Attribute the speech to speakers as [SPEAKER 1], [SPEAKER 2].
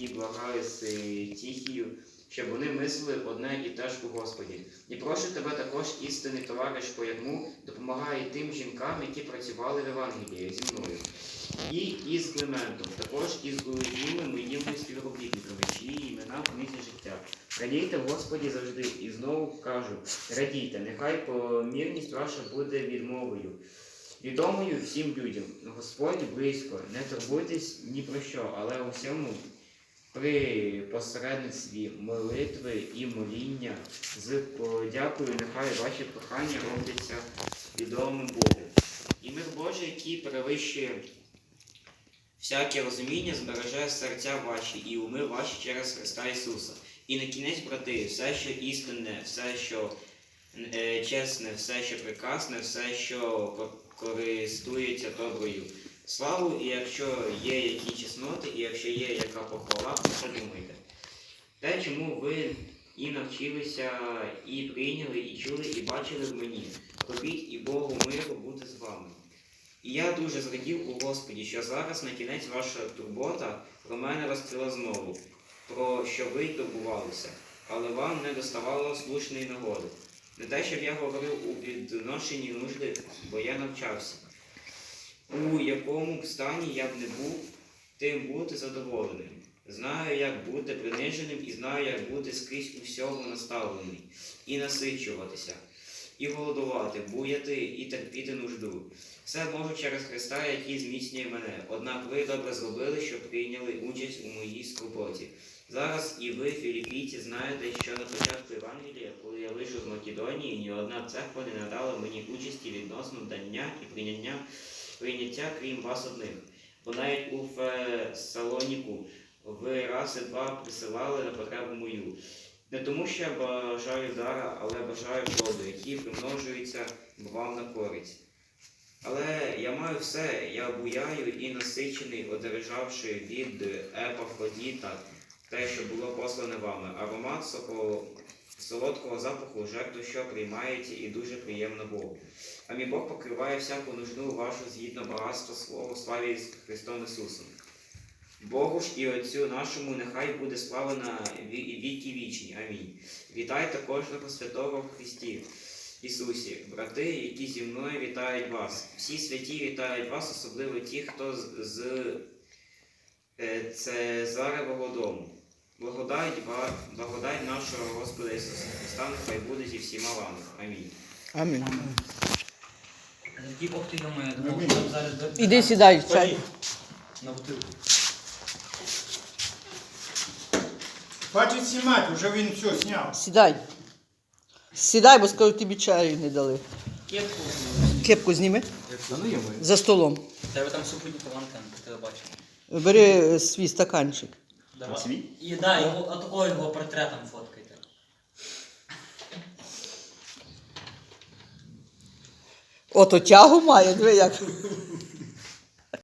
[SPEAKER 1] і благаю з Тихію, щоб вони мислили одне і те ж у Господі. І прошу тебе також, істинний товариш по ярму, допомагай тим жінкам, які працювали в Євангелії зі мною. І із Клементом, також із другими моїми співробітниками, чиї імена в книзі життя. Радійте Господі завжди, і знову кажу, радійте, нехай помірність ваша буде відмовою. Відомою всім людям, Господь близько, не турбуйтесь ні про що, але у всьому при посередництві молитви і моління з подякою нехай ваші прохання робляться відомим Богу. І мир Божий, який перевищує всяке розуміння, збереже серця ваші і уми ваші через Христа Ісуса. І на кінець, брати, все, що істинне, все, що е, чесне, все, що прекрасне, все, що користується доброю славу, і якщо є які чесноти, і якщо є яка похвала, подумайте. Те, чому ви і навчилися, і прийняли, і чули, і бачили в мені. Робіть і Богу миру бути з вами. І я дуже зрадів у Господі, що зараз на кінець ваша турбота про мене розкрила знову, про що ви турбувалися, але вам не доставало слушної нагоди. Не те, щоб я говорив у підношенні нужди, бо я навчався. У якому б стані я б не був, тим бути задоволеним. Знаю, як бути приниженим і знаю, як бути скрізь у всьому наставлений, і насичуватися, і голодувати, буяти і терпіти нужду. Все можу через Христа, який зміцнює мене. Однак ви добре зробили, що прийняли участь у моїй скорботі. Зараз і ви, філіпійці, знаєте, що на початку Євангелія, коли я вийшов з Македонії, ні одна церква не надала мені участі відносно дання і прийняття, прийняття крім вас одних. Бо навіть у Фесалоніку ви раз і два присилали на потребу мою. Не тому, що я бажаю дара, але бажаю плоду, який примножується вам на користь. Але я маю все, я буяю і насичений, одержавши від Епафродіта те, що було послане вами, аромат соко- солодкого запаху жертву, що приймаєте, і дуже приємно Богу. А мій Бог покриває всяку нужду вашу згідно багатства свого славі Христом Ісусом. Богу ж і Отцю нашому нехай буде слава на віки вічні. Амінь. Вітайте кожного святого в Христі. Ісусі, брати, які зі мною вітають вас. Всі святі вітають вас, особливо ті, хто з, з е, Цезаревого дому. Благодать, благодать нашого Господа Ісуса Христа нехай буде зі всіма вами. Амінь.
[SPEAKER 2] Амінь.
[SPEAKER 3] Бог ти думає,
[SPEAKER 4] Амінь.
[SPEAKER 3] що зараз
[SPEAKER 2] Іди сідай чай.
[SPEAKER 3] на бутилку.
[SPEAKER 4] Хватить знімати, вже він все зняв.
[SPEAKER 2] Сідай. Сідай, бо скажу, тобі чаю не дали.
[SPEAKER 3] Кепку.
[SPEAKER 2] Кепку зніми
[SPEAKER 4] ну
[SPEAKER 2] за столом.
[SPEAKER 3] Тебе там супутні паланка на телебаченні.
[SPEAKER 2] Бери е, свій стаканчик.
[SPEAKER 3] Да.
[SPEAKER 4] свій?
[SPEAKER 3] І да, його, отакого його портретом фоткайте.
[SPEAKER 2] Ото тягу має, диви як.